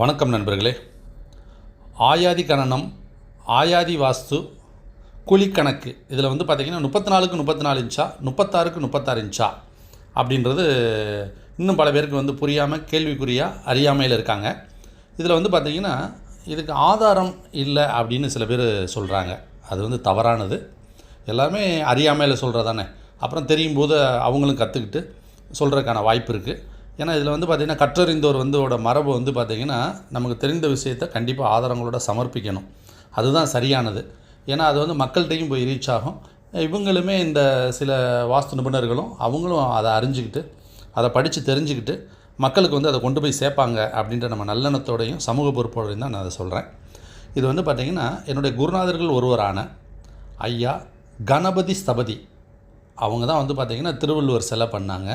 வணக்கம் நண்பர்களே. ஆயாதி கணனம் ஆயாதி வாஸ்து குழிக்கணக்கு இதில் வந்து பார்த்திங்கன்னா முப்பத்தி நாலுக்கு முப்பத்தி நாலு இன்ச்சா முப்பத்தாறுக்கு முப்பத்தாறு இன்ச்சா அப்படின்றது இன்னும் பல பேருக்கு வந்து புரியாமல் கேள்விக்குறியாக அறியாமையில் இருக்காங்க. இதில் வந்து பார்த்திங்கன்னா இதுக்கு ஆதாரம் இல்லை அப்படின்னு சில பேர் சொல்கிறாங்க அது வந்து தவறானது. எல்லாமே அறியாமையில் சொல்கிறதானே அப்புறம் தெரியும் போது அவங்களும் கற்றுக்கிட்டு சொல்கிறதுக்கான வாய்ப்பு இருக்குது ஏன்னா இதில் வந்து பார்த்திங்கன்னா கற்றறிந்தோர் வந்து ஓட மரபு வந்து பார்த்திங்கன்னா நமக்கு தெரிந்த விஷயத்தை கண்டிப்பாக ஆதாரங்களோட சமர்ப்பிக்கணும். அதுதான் சரியானது. ஏன்னா அது வந்து மக்கள்கிட்டையும் போய் ரீச் ஆகும். இவங்களுமே இந்த சில வாஸ்து நிபுணர்களும் அவங்களும் அதை அறிஞ்சிக்கிட்டு அதை படித்து தெரிஞ்சுக்கிட்டு மக்களுக்கு வந்து அதை கொண்டு போய் சேர்ப்பாங்க அப்படின்ற நம்ம நல்லெண்ணத்தோடையும் சமூக பொறுப்போடையும் தான் நான் அதை சொல்கிறேன் இது வந்து பார்த்திங்கன்னா என்னுடைய குருநாதர்கள் ஒருவரான ஐயா கணபதி ஸ்தபதி. அவங்க தான் வந்து பார்த்திங்கன்னா திருவள்ளுவர் சிலை பண்ணாங்க.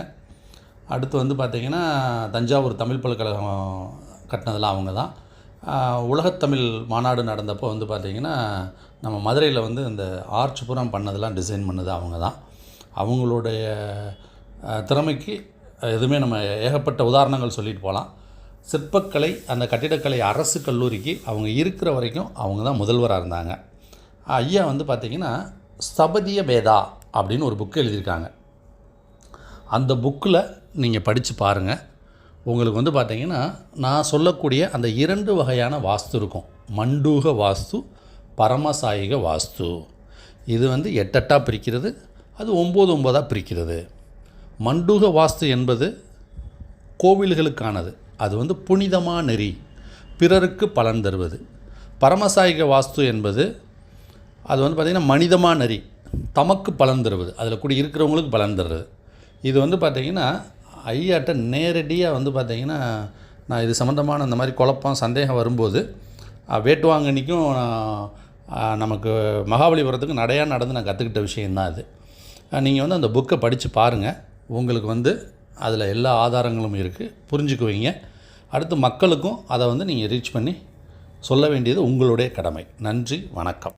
அடுத்து வந்து பார்த்திங்கன்னா தஞ்சாவூர் தமிழ் பல்கலைக்கழகம் கட்டினதெல்லாம் அவங்க தான். உலகத்தமிழ் மாநாடு நடந்தப்போ வந்து பார்த்திங்கன்னா நம்ம மதுரையில் வந்து இந்த ஆர்ச் புறம் பண்ணதெல்லாம் டிசைன் பண்ணது அவங்க தான். அவங்களுடைய திறமைக்கு எதுவுமே நம்ம ஏகப்பட்ட உதாரணங்கள் சொல்லிட்டு போகலாம். சிற்பக்கலை அந்த கட்டிடக்கலை அரசு கல்லூரிக்கு அவங்க இருக்கிற வரைக்கும் அவங்க தான் முதல்வராக இருந்தாங்க. ஐயா வந்து பார்த்திங்கன்னா ஸ்தபதிய பேதா அப்படின்னு ஒரு புக்கு எழுதியிருக்காங்க. அந்த புக்கில் நீங்கள் படித்து பாருங்கள். உங்களுக்கு வந்து பார்த்தீங்கன்னா நான் சொல்லக்கூடிய அந்த இரண்டு வகையான வாஸ்து இருக்கும். மண்டூக வாஸ்து பரமசாயிக வாஸ்து. இது வந்து எட்டெட்டாக பிரிக்கிறது அது ஒம்பது ஒம்பதாக பிரிக்கிறது. மண்டூக வாஸ்து என்பது கோவில்களுக்கானது. அது வந்து புனிதமா நெறி பிறருக்கு பலன் தருவது. பரமசாயிக வாஸ்து என்பது அது வந்து பார்த்திங்கன்னா மனிதமா நெறி தமக்கு பலன் தருவது. அதில் கூட இருக்கிறவங்களுக்கு பலன் தருவது. இது வந்து பார்த்திங்கன்னா ஐயாட்ட நேரடியாக வந்து பார்த்திங்கன்னா நான் இது சம்மந்தமான இந்த மாதிரி குழப்பம் சந்தேகம் வரும்போது அஹ், நமக்கு மகாபலிபுரத்துக்கு நடையாக நடந்து நான் கற்றுக்கிட்ட விஷயந்தான் அது நீங்கள் வந்து அந்த புக்கை படித்து பாருங்கள் உங்களுக்கு வந்து அதில் எல்லா ஆதாரங்களும் இருக்குது புரிஞ்சுக்குவீங்க. அடுத்து மக்களுக்கும் அதை வந்து நீங்கள் ரீச் பண்ணி சொல்ல வேண்டியது உங்களுடைய கடமை. நன்றி வணக்கம்.